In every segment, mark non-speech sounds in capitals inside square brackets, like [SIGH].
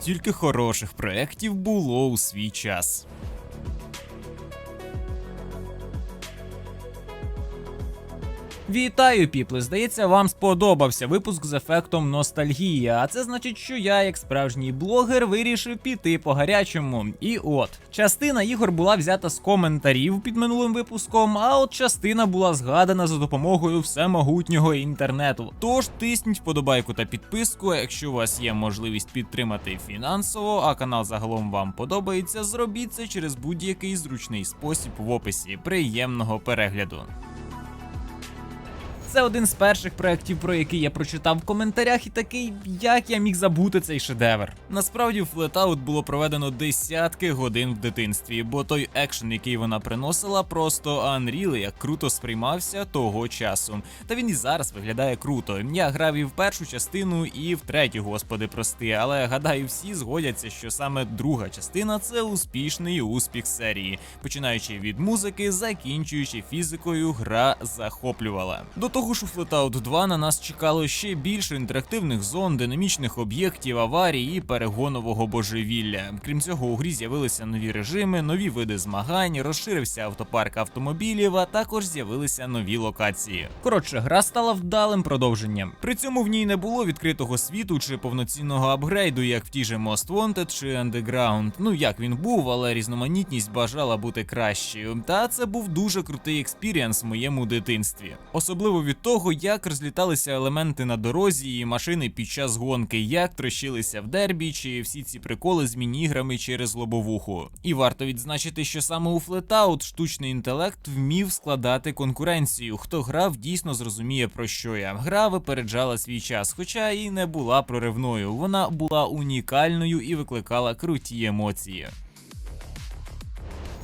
стільки хороших проєктів було у свій час. Вітаю, піпли! Здається, вам сподобався випуск з ефектом ностальгії. А це значить, що я, як справжній блогер, вирішив піти по гарячому. І от частина ігор була взята з коментарів під минулим випуском, а от частина була згадана за допомогою всемогутнього інтернету. Тож тисніть вподобайку та підписку. Якщо у вас є можливість підтримати фінансово, а канал загалом вам подобається, зробіть це через будь-який зручний спосіб в описі. Приємного перегляду. Це один з перших проєктів, про який я прочитав в коментарях, і такий, як я міг забути цей шедевр. Насправді, в Flatout було проведено десятки годин в дитинстві, бо той екшен, який вона приносила, просто Unreal, як круто сприймався того часу. Та він і зараз виглядає круто. Я грав і в першу частину, і в третю, господи, прости, але гадаю, всі згодяться, що саме друга частина це успішний успіх серії, починаючи від музики, закінчуючи фізикою, гра захоплювала. До того ж, у Flatout 2 на нас чекало ще більше інтерактивних зон, динамічних об'єктів, аварій і перегонового божевілля. Крім цього, у грі з'явилися нові режими, нові види змагань, розширився автопарк автомобілів, а також з'явилися нові локації. Коротше, гра стала вдалим продовженням. При цьому в ній не було відкритого світу чи повноцінного апгрейду, як в ті же Most Wanted чи Underground. Ну як він був, але різноманітність бажала бути кращою. Та це був дуже крутий експіріанс в моєму дитинстві. Особливо від того, як розліталися елементи на дорозі і машини під час гонки, як трощилися в дербі, чи всі ці приколи з міні-іграми через лобовуху. І варто відзначити, що саме у Flatout штучний інтелект вмів складати конкуренцію. Хто грав, дійсно зрозуміє про що я. Гра випереджала свій час, хоча і не була проривною. Вона була унікальною і викликала круті емоції.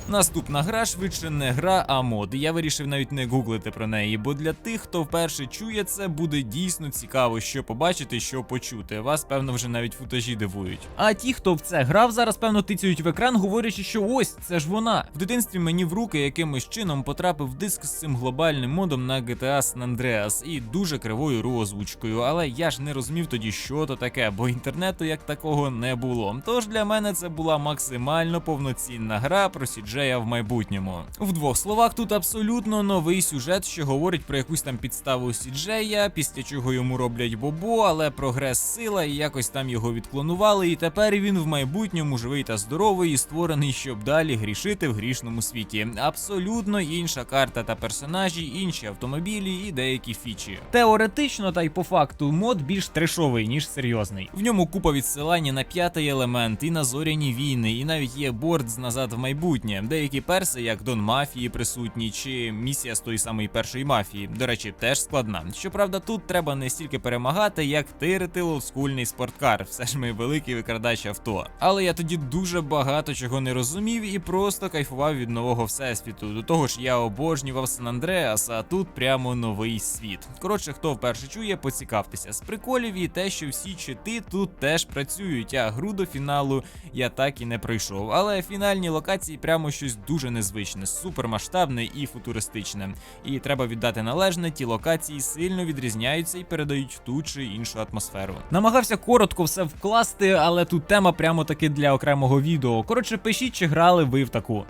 Наступна гра швидше не гра, а мод. Я вирішив навіть не гуглити про неї, бо для тих, хто вперше чує це, буде дійсно цікаво, що побачити, що почути. Вас, певно, вже навіть футажі дивують. А ті, хто в це грав, зараз певно тицюють в екран, говорячи, що ось це ж вона. В дитинстві мені в руки якимось чином потрапив диск з цим глобальним модом на GTA San Andreas і дуже кривою ру озвучкою. Але я ж не розумів тоді, що то таке, бо інтернету як такого не було. Тож для мене це була максимально повноцінна гра про Сіджея в майбутньому. В двох словах, тут абсолютно новий сюжет, що говорить про якусь там підставу Сіджея, після чого йому роблять бобо, але прогрес сила, і якось там його відклонували. І тепер він в майбутньому живий та здоровий і створений, щоб далі грішити в грішному світі. Абсолютно інша карта та персонажі, інші автомобілі і деякі фічі. Теоретично та й по факту мод більш трешовий, ніж серйозний. В ньому купа відсилання на п'ятий елемент, і на зоряні війни, і навіть є борт з назад в майбутнє. Деякі перси, як Дон Мафії, присутні, чи місія з тої самої першої мафії. До речі, теж складна. Щоправда, тут треба не стільки перемагати, як тирити олдскульний спорткар. Все ж ми великий викрадач авто. Але я тоді дуже багато чого не розумів і просто кайфував від нового всесвіту. До того ж, я обожнював Сан Андреас, а тут прямо новий світ. Коротше, хто вперше чує, поцікавтеся з приколів і те, що всі чити тут теж працюють. А гру до фіналу я так і не пройшов. Але фінальні локації прямо щось дуже незвичне, супермасштабне і футуристичне. І треба віддати належне, ті локації сильно відрізняються і передають ту чи іншу атмосферу. Намагався коротко все вкласти, але тут тема прямо таки для окремого відео. Коротше, пишіть, чи грали ви в таку.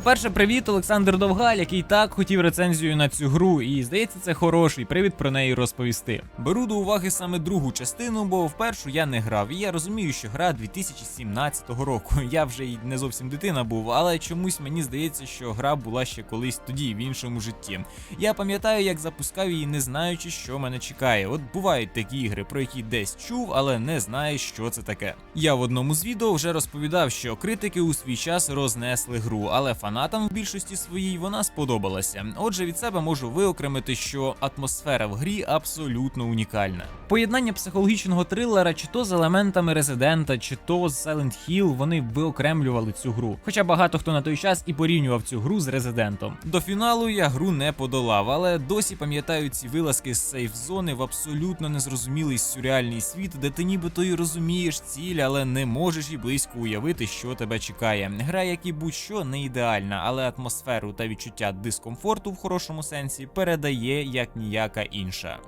По-перше, привіт, Олександр Довгаль, який так хотів рецензію на цю гру, і здається, це хороший привід про неї розповісти. Беру до уваги саме другу частину, бо в першу я не грав, і я розумію, що гра 2017 року. [LAUGHS] Я вже й не зовсім дитина був, але чомусь мені здається, що гра була ще колись тоді, в іншому житті. Я пам'ятаю, як запускав її, не знаючи, що мене чекає. От бувають такі ігри, про які десь чув, але не знаєш, що це таке. Я в одному з відео вже розповідав, що критики у свій час рознесли гру, але фанатам в більшості своїй вона сподобалася. Отже, від себе можу виокремити, що атмосфера в грі абсолютно унікальна. Поєднання психологічного трилера, чи то з елементами Резидента, чи то з Silent Hill, вони виокремлювали цю гру. Хоча багато хто на той час і порівнював цю гру з Резидентом. До фіналу я гру не подолав, але досі пам'ятаю ці вилазки з сейф зони в абсолютно незрозумілий сюрреальний світ, де ти нібито й розумієш ціль, але не можеш і близько уявити, що тебе чекає. Гра, як і будь-що, не ідеальна, але атмосферу та відчуття дискомфорту в хорошому сенсі передає як ніяка інша.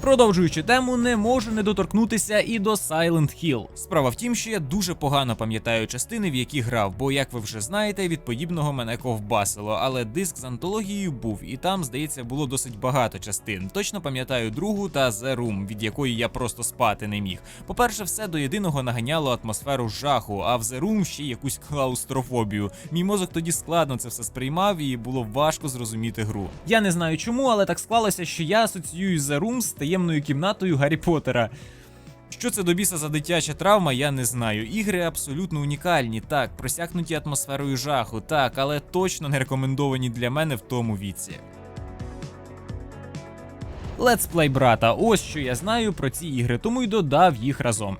Продовжуючи тему, не можу не доторкнутися і до Silent Hill. Справа в тім, що я дуже погано пам'ятаю частини, в які грав, бо, як ви вже знаєте, від подібного мене ковбасило, але диск з антологією був, і там, здається, було досить багато частин. Точно пам'ятаю другу та The Room, від якої я просто спати не міг. По-перше, все до єдиного наганяло атмосферу жаху, а в The Room ще якусь клаустрофобію. Мій мозок тоді складно це все сприймав, і було важко зрозуміти гру. Я не знаю чому, але так склалося, що я асоціюю The Room з таємною кімнатою Гаррі Поттера. Що це до біса за дитяча травма, я не знаю. Ігри абсолютно унікальні, так, просякнуті атмосферою жаху, так, але точно не рекомендовані для мене в тому віці. Летсплей брата, ось що я знаю про ці ігри, тому й додав їх разом.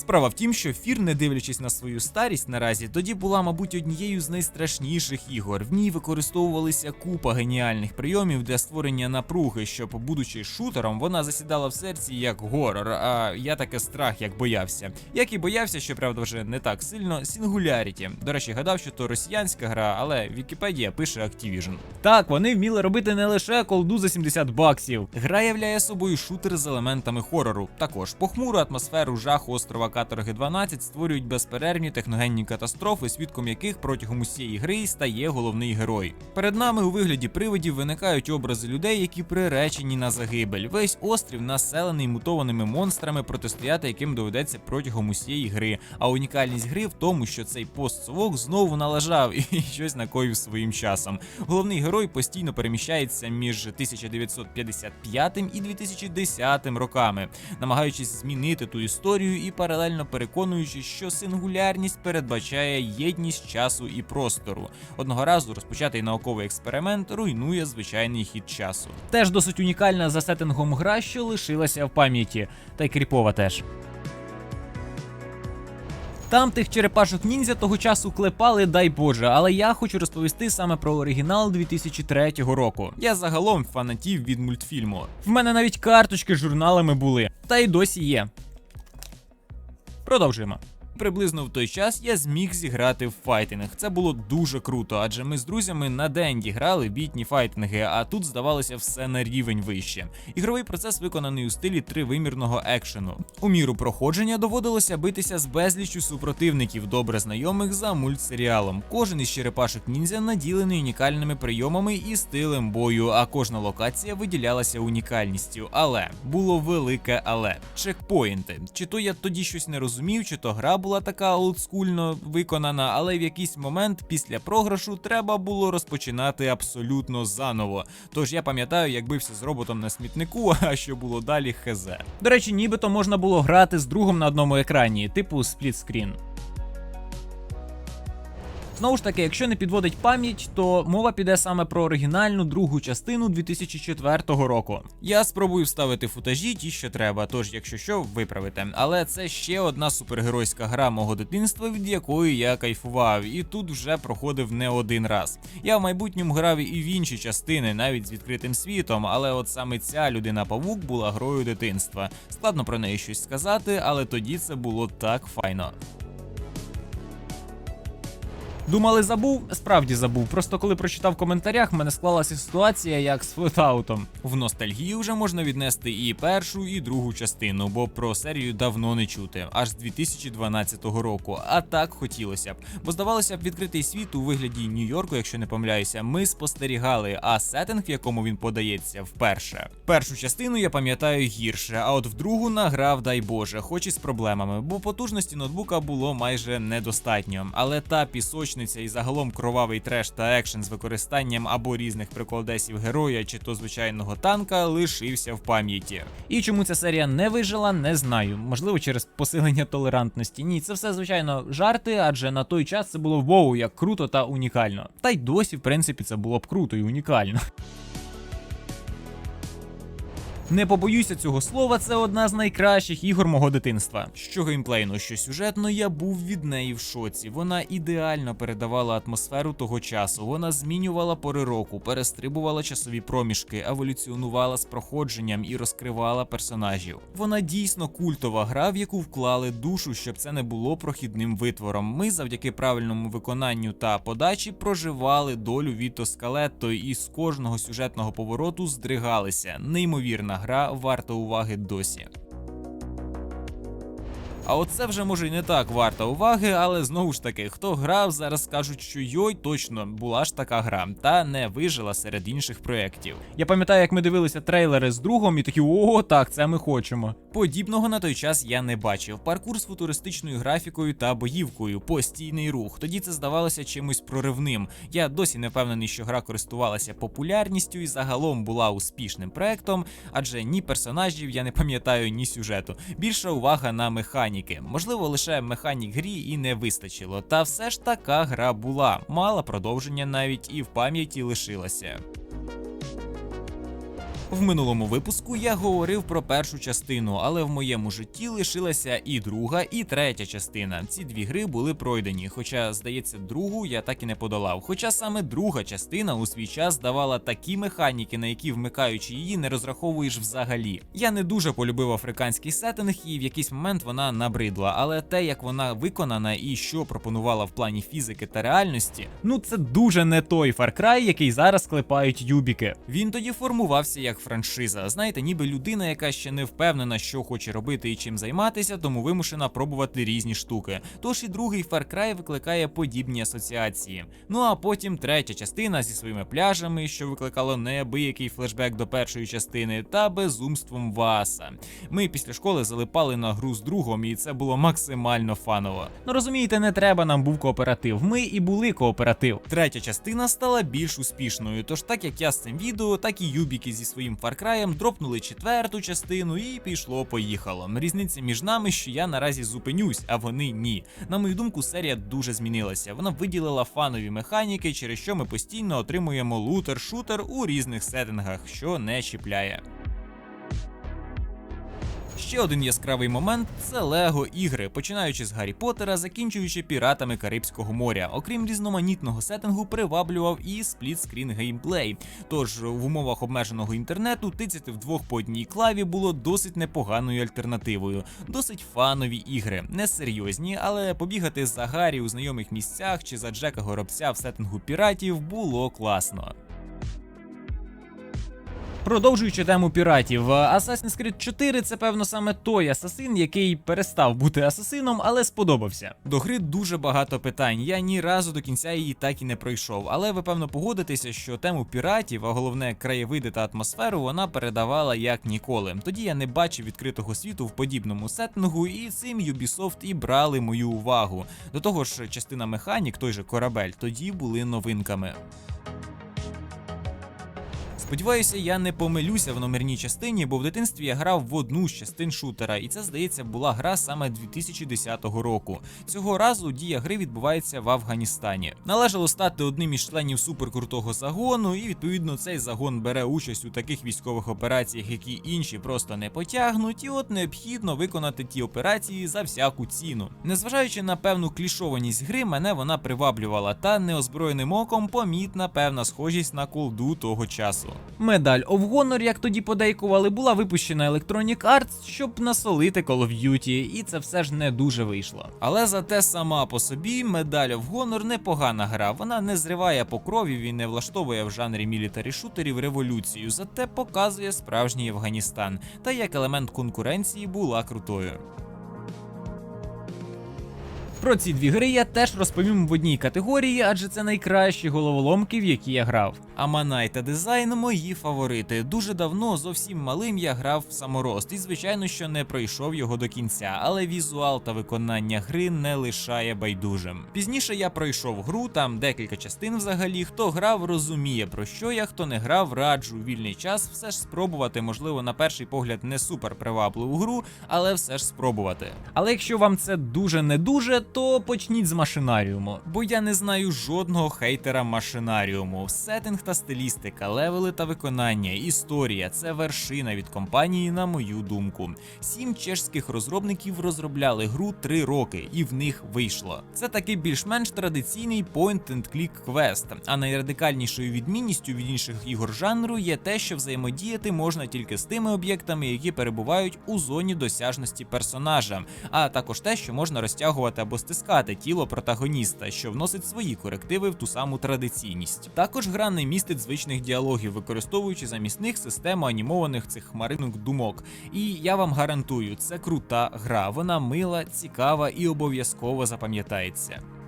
Справа в тім, що Фір, не дивлячись на свою старість наразі, тоді була, мабуть, однією з найстрашніших ігор. В ній використовувалися купа геніальних прийомів для створення напруги, щоб, будучи шутером, вона засідала в серці як горор. А я таке страх, як боявся. Як і боявся, щоправда, вже не так сильно. Сінгуляріті. До речі, гадав, що то росіянська гра, але Вікіпедія пише Activision. Так, вони вміли робити не лише колду за 70 баксів. Гра являє собою шутер з елементами хорору. Також похмуру атмосферу жаху острова Каторги 12 створюють безперервні техногенні катастрофи, свідком яких протягом усієї гри стає головний герой. Перед нами у вигляді привидів виникають образи людей, які приречені на загибель. Весь острів населений мутованими монстрами, протистояти яким доведеться протягом усієї гри. А унікальність гри в тому, що цей постсовок знову налажав і [LAUGHS] щось накоїв своїм часом. Головний герой постійно переміщається між 1955 і 2010 роками, намагаючись змінити ту історію і паралельно переконуючись, що сингулярність передбачає єдність часу і простору. Одного разу розпочатий науковий експеримент руйнує звичайний хід часу. Теж досить унікальна за сеттингом гра, що лишилася в пам'яті, та й кріпова теж. Там тих черепашок ніндзя того часу клепали, дай Боже, але я хочу розповісти саме про оригінал 2003 року. Я загалом фанатів від мультфільму. В мене навіть карточки з журналами були, та й досі є. Продовжуємо. Приблизно в той час я зміг зіграти в файтинг. Це було дуже круто, адже ми з друзями на денді грали бітні файтинги, а тут здавалося все на рівень вище. Ігровий процес виконаний у стилі тривимірного екшену. У міру проходження доводилося битися з безліччю супротивників, добре знайомих за мультсеріалом. Кожен із черепашок ніндзя наділений унікальними прийомами і стилем бою, а кожна локація виділялася унікальністю. Але було велике але чекпоінти. Чи то я тоді щось не розумів, чи то гра була така олдскульно виконана, але в якийсь момент після програшу треба було розпочинати абсолютно заново. Тож я пам'ятаю, як бився з роботом на смітнику, [LAUGHS] а що було далі, хз. До речі, нібито можна було грати з другом на одному екрані, типу сплітскрін. Знову ж таки, якщо не підводить пам'ять, то мова піде саме про оригінальну другу частину 2004 року. Я спробую вставити футажі ті, що треба, тож, якщо що, виправите. Але це ще одна супергеройська гра мого дитинства, від якої я кайфував, і тут вже проходив не один раз. Я в майбутньому грав і в інші частини, навіть з відкритим світом, але от саме ця людина павук була грою дитинства. Складно про неї щось сказати, але тоді це було так файно. Думали, забув? Справді забув. Просто коли прочитав в коментарях, в мене склалася ситуація як з флетаутом. В ностальгію вже можна віднести і першу, і другу частину, бо про серію давно не чути, аж з 2012 року. А так хотілося б. Бо здавалося б, відкритий світ у вигляді Нью-Йорку, якщо не помиляюся, ми спостерігали, а сеттинг, в якому він подається, вперше. Першу частину я пам'ятаю гірше, а от в другу награв, дай Боже, хоч і з проблемами, бо потужності ноутбука було майже недостатньо. Але та пісочна і загалом кровавий треш та екшен з використанням або різних приколдесів героя, чи то звичайного танка, лишився в пам'яті. І чому ця серія не вижила, не знаю. Можливо, через посилення толерантності. Ні, це все звичайно жарти, адже на той час це було воу, як круто та унікально. Та й досі, в принципі, це було б круто і унікально. Не побоюся цього слова, це одна з найкращих ігор мого дитинства. Що геймплейно, що сюжетно, я був від неї в шоці. Вона ідеально передавала атмосферу того часу. Вона змінювала пори року, перестрибувала часові проміжки, еволюціонувала з проходженням і розкривала персонажів. Вона дійсно культова гра, в яку вклали душу, щоб це не було прохідним витвором. Ми завдяки правильному виконанню та подачі проживали долю Віто Скалетто і з кожного сюжетного повороту здригалися. Неймовірна гра варта уваги досі. А оце вже може й не так варта уваги, але знову ж таки, хто грав, зараз скажуть, що йой, точно була ж така гра, та не вижила серед інших проєктів. Я пам'ятаю, як ми дивилися трейлери з другом, і такі о, так, це ми хочемо. Подібного на той час я не бачив. Паркур з футуристичною графікою та боївкою, постійний рух. Тоді це здавалося чимось проривним. Я досі не впевнений, що гра користувалася популярністю і загалом була успішним проектом, адже ні персонажів я не пам'ятаю, ні сюжету. Більша увага на механіки. Можливо, лише механік грі і не вистачило. Та все ж така гра була. Мала продовження навіть і в пам'яті лишилася. В минулому випуску я говорив про першу частину, але в моєму житті лишилася і друга, і третя частина. Ці дві гри були пройдені. Хоча, здається, другу я так і не подолав. Хоча саме друга частина у свій час давала такі механіки, на які вмикаючи її, не розраховуєш взагалі. Я не дуже полюбив африканський сеттинг, і в якийсь момент вона набридла. Але те, як вона виконана і що пропонувала в плані фізики та реальності, Ну, це дуже не той Far Cry, який зараз клепають юбіки. Він тоді формувався як франшиза. Знаєте, ніби людина, яка ще не впевнена, що хоче робити і чим займатися, тому вимушена пробувати різні штуки. Тож і другий Far Cry викликає подібні асоціації. Ну а потім третя частина зі своїми пляжами, що викликало неабиякий флешбек до першої частини, та безумством Васа. Ми після школи залипали на гру з другом, і це було максимально фаново. Ну розумієте, не треба нам був кооператив. Ми і були кооператив. Третя частина стала більш успішною, тож так як я з цим відео, так і Юбіки зі своїм Far Cry дропнули четверту частину і пішло-поїхало. Різниця між нами, що я наразі зупинюсь, а вони ні. На мою думку, серія дуже змінилася. Вона виділила фанові механіки, через що ми постійно отримуємо лутер-шутер у різних сеттингах, що не чіпляє. Ще один яскравий момент це Лего ігри, починаючи з Гаррі Поттера, закінчуючи піратами Карибського моря. Окрім різноманітного сеттингу, приваблював і сплітскрін геймплей. Тож в умовах обмеженого інтернету тицяти вдвох по одній клаві було досить непоганою альтернативою. Досить фанові ігри, не серйозні, але побігати за Гаррі у знайомих місцях чи за Джека Горобця в сеттингу піратів було класно. Продовжуючи тему піратів, Assassin's Creed 4 це певно саме той асасин, який перестав бути асасином, але сподобався. До гри дуже багато питань. Я ні разу до кінця її так і не пройшов. Але ви певно погодитеся, що тему піратів, а головне краєвиди та атмосферу, вона передавала як ніколи. Тоді я не бачив відкритого світу в подібному сеттингу, і цим Ubisoft і брали мою увагу. До того ж, частина механік, той же корабель, тоді були новинками. Сподіваюся, я не помилюся в номерній частині, бо в дитинстві я грав в одну з частин шутера, і це, здається, була гра саме 2010 року. Цього разу дія гри відбувається в Афганістані. Належало стати одним із членів суперкрутого загону, і відповідно цей загон бере участь у таких військових операціях, які інші просто не потягнуть, і от необхідно виконати ті операції за всяку ціну. Незважаючи на певну клішованість гри, мене вона приваблювала, та неозброєним оком помітна певна схожість на колду того часу. Медаль of Honor, як тоді подейкували, була випущена Electronic Arts, щоб насолити Call of Duty, і це все ж не дуже вийшло. Але зате сама по собі медаль of Honor непогана гра. Вона не зриває покровів і не влаштовує в жанрі мілітарі шутерів революцію, зате показує справжній Афганістан та як елемент конкуренції була крутою. Про ці дві гри я теж розповім в одній категорії, адже це найкращі головоломки, в які я грав. Аманай та дизайн мої фаворити. Дуже давно, зовсім малим, я грав в саморост, і звичайно, що не пройшов його до кінця, але візуал та виконання гри не лишає байдужим. Пізніше я пройшов гру, там декілька частин взагалі. Хто грав, розуміє про що я, хто не грав, раджу вільний час все ж спробувати, можливо, на перший погляд не супер привабливу гру, але все ж спробувати. Але якщо вам це дуже не дуже, то почніть з машинаріуму. Бо я не знаю жодного хейтера машинаріуму. Сеттинг та стилістика, левели та виконання, історія це вершина від компанії, на мою думку. Сім чешських розробників розробляли гру три роки, і в них вийшло. Це такий більш-менш традиційний point-and-click квест. А найрадикальнішою відмінністю від інших ігор жанру є те, що взаємодіяти можна тільки з тими об'єктами, які перебувають у зоні досяжності персонажа, а також те, що можна розтягувати або стискати тіло протагоніста, що вносить свої корективи в ту саму традиційність. Також гра не містить звичних діалогів, використовуючи замість них систему анімованих цих хмаринок думок. І я вам гарантую, це крута гра. Вона мила, цікава і обов'язково запам'ятається.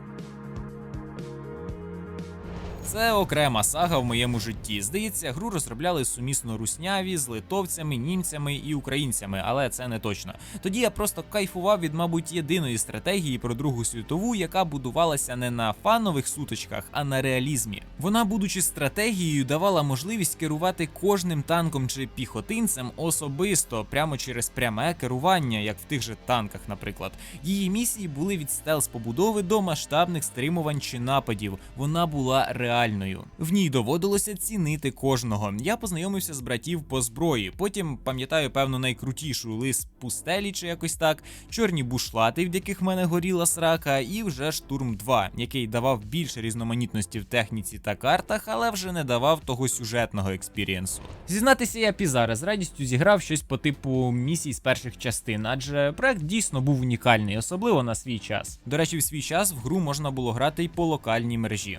Це окрема сага в моєму житті. Здається, гру розробляли сумісно русняві з литовцями, німцями і українцями, але це не точно. Тоді я просто кайфував від, мабуть, єдиної стратегії про Другу світову, яка будувалася не на фанових сутичках, а на реалізмі. Вона, будучи стратегією, давала можливість керувати кожним танком чи піхотинцем особисто, прямо через пряме керування, як в тих же танках, наприклад. Її місії були від стелс побудови до масштабних стримувань чи нападів. Вона була реальною. В ній доводилося цінити кожного. Я познайомився з братів по зброї. Потім пам'ятаю певну найкрутішу лис пустелі чи якось так, чорні бушлати, в яких в мене горіла срака, і вже штурм 2, який давав більше різноманітності в техніці та картах, але вже не давав того сюжетного експірієнсу. Зізнатися, я Пізаре з радістю зіграв щось по типу місій з перших частин, адже проект дійсно був унікальний, особливо на свій час. До речі, в свій час в гру можна було грати й по локальній мережі.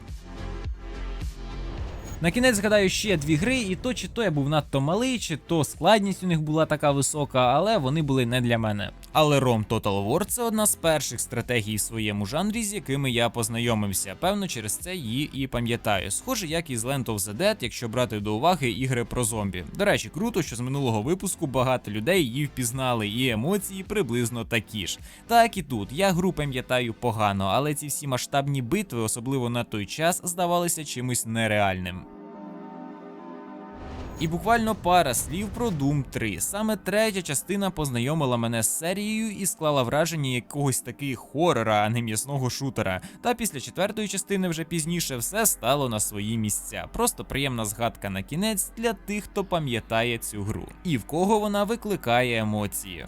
На кінець згадаю ще дві гри, і то чи то я був надто малий, чи то складність у них була така висока, але вони були не для мене. Але Rome Total War це одна з перших стратегій в своєму жанрі, з якими я познайомився. Певно, через це її і пам'ятаю. Схоже, як і з Land of the Dead, якщо брати до уваги ігри про зомбі. До речі, круто, що з минулого випуску багато людей її впізнали, і емоції приблизно такі ж. Так і тут я гру пам'ятаю погано, але ці всі масштабні битви, особливо на той час, здавалися чимось нереальним. І буквально пара слів про Doom 3. Саме третя частина познайомила мене з серією і склала враження якогось таки хорора, а не м'ясного шутера. Та після четвертої частини вже пізніше все стало на свої місця. Просто приємна згадка на кінець для тих, хто пам'ятає цю гру, і в кого вона викликає емоції.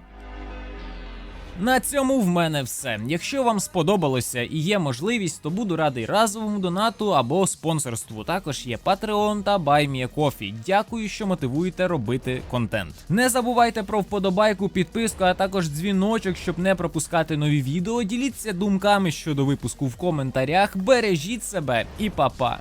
На цьому в мене все. Якщо вам сподобалося і є можливість, то буду радий разовому донату або спонсорству. Також є Patreon та BuyMeACoffee. Дякую, що мотивуєте робити контент. Не забувайте про вподобайку, підписку, а також дзвіночок, щоб не пропускати нові відео. Діліться думками щодо випуску в коментарях. Бережіть себе і па-па!